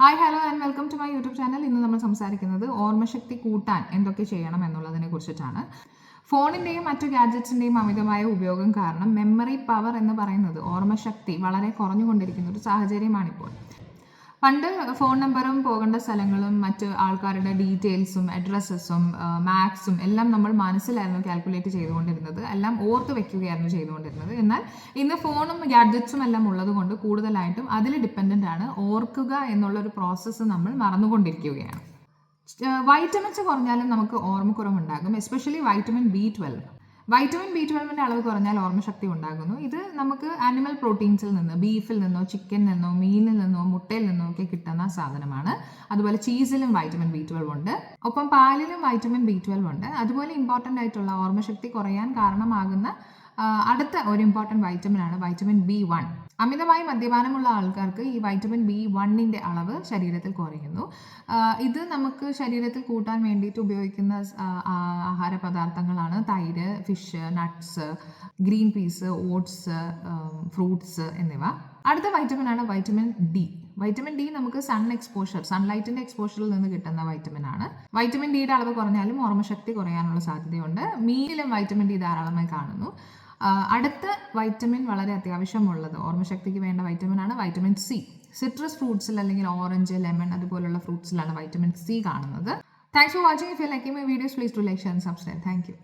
Hi hello and welcome to my YouTube channel ഇന്ന് നമ്മൾ സംസാരിക്കുന്നത് ഓർമ്മശക്തി കൂട്ടാൻ എന്തൊക്കെ ചെയ്യണം എന്നുള്ളതിനെ കുറിച്ചിട്ടാണ്. ഫോണിന്റെയും മറ്റു ഗാഡ്ജറ്റ്സിന്റെയും അമിതമായ ഉപയോഗം കാരണം മെമ്മറി പവർ എന്ന് പറയുന്നത് ഓർമ്മശക്തി വളരെ കുറഞ്ഞുകൊണ്ടിരിക്കുന്ന ഒരു സാഹചര്യമാണിപ്പോൾ. പണ്ട് ഫോൺ നമ്പറും പോകേണ്ട സ്ഥലങ്ങളും മറ്റ് ആൾക്കാരുടെ ഡീറ്റെയിൽസും അഡ്രസ്സസും മാക്സും എല്ലാം നമ്മൾ മനസ്സിലായിരുന്നു കാൽക്കുലേറ്റ് ചെയ്തുകൊണ്ടിരുന്നത്. എല്ലാം ഓർത്ത് വെക്കുകയായിരുന്നു ചെയ്തുകൊണ്ടിരുന്നത്. എന്നാൽ ഇന്ന് ഫോണും ഗാഡ്ജറ്റ്സും എല്ലാം ഉള്ളതുകൊണ്ട് കൂടുതലായിട്ടും അതിൽ ഡിപ്പെൻഡന്റ് ആണ്. ഓർക്കുക എന്നുള്ളൊരു പ്രോസസ്സ് നമ്മൾ മറന്നുകൊണ്ടിരിക്കുകയാണ്. വൈറ്റമിൻസ് കുറഞ്ഞാലും നമുക്ക് ഓർമ്മക്കുറവുണ്ടാകും especially vitamin B twelve vitamin B ട്വൽവിന്റെ അളവ് കുറഞ്ഞാൽ ഓർമ്മശക്തി ഉണ്ടാകുന്നു. ഇത് നമുക്ക് ആനിമൽ പ്രോട്ടീൻസിൽ നിന്ന് ബീഫിൽ നിന്നോ ചിക്കൻ നിന്നോ മീനിൽ നിന്നോ മുട്ടയിൽ നിന്നോ ഒക്കെ കിട്ടുന്ന സാധനമാണ്. അതുപോലെ ചീസിലും വൈറ്റമിൻ ബി ട്വൽവ് ഉണ്ട്. ഒപ്പം പാലിലും വൈറ്റമിൻ ബി ട്വൽവ് ഉണ്ട്. അതുപോലെ ഇമ്പോർട്ടന്റ് ആയിട്ടുള്ള ഓർമ്മശക്തി കുറയാൻ കാരണമാകുന്ന അടുത്ത ഒരു ഇമ്പോർട്ടന്റ് വൈറ്റമിൻ ആണ് വൈറ്റമിൻ ബി വൺ അമിതമായി മദ്യപാനമുള്ള ആൾക്കാർക്ക് ഈ വൈറ്റമിൻ ബി വണ്ണിന്റെ അളവ് ശരീരത്തിൽ കുറയുന്നു. ഇത് നമുക്ക് ശരീരത്തിൽ കൂട്ടാൻ വേണ്ടിയിട്ട് ഉപയോഗിക്കുന്ന ആഹാര പദാർത്ഥങ്ങളാണ് തൈര് fish nuts green peas oats fruits എന്നിവ. അടുത്ത വൈറ്റമിൻ ആണ് വൈറ്റമിൻ ഡി വൈറ്റമിൻ ഡി നമുക്ക് സൺ എക്സ്പോഷർ സൺലൈറ്റിന്റെ എക്സ്പോഷറിൽ നിന്ന് കിട്ടുന്ന വൈറ്റമിൻ ആണ്. വൈറ്റമിൻ ഡിയുടെ അളവ് കുറഞ്ഞാലും ഓർമ്മശക്തി കുറയാനുള്ള സാധ്യതയുണ്ട്. മീനിലും വൈറ്റമിൻ ഡി ധാരാളമായി കാണുന്നു. അടുത്ത വൈറ്റമിൻ വളരെ അത്യാവശ്യമുള്ളത്. ഓർമ്മശക്തിക്ക് വേണ്ട വൈറ്റമിൻ ആണ് വൈറ്റമിൻ സി സിട്രസ് ഫ്രൂട്ട്സിൽ അല്ലെങ്കിൽ ഓറഞ്ച് ലെമൺ അതുപോലുള്ള ഫ്രൂട്ട്സിലാണ് വൈറ്റമിൻ സി കാണുന്നത്. Thanks for watching if you like my videos please do like share subscribe thank you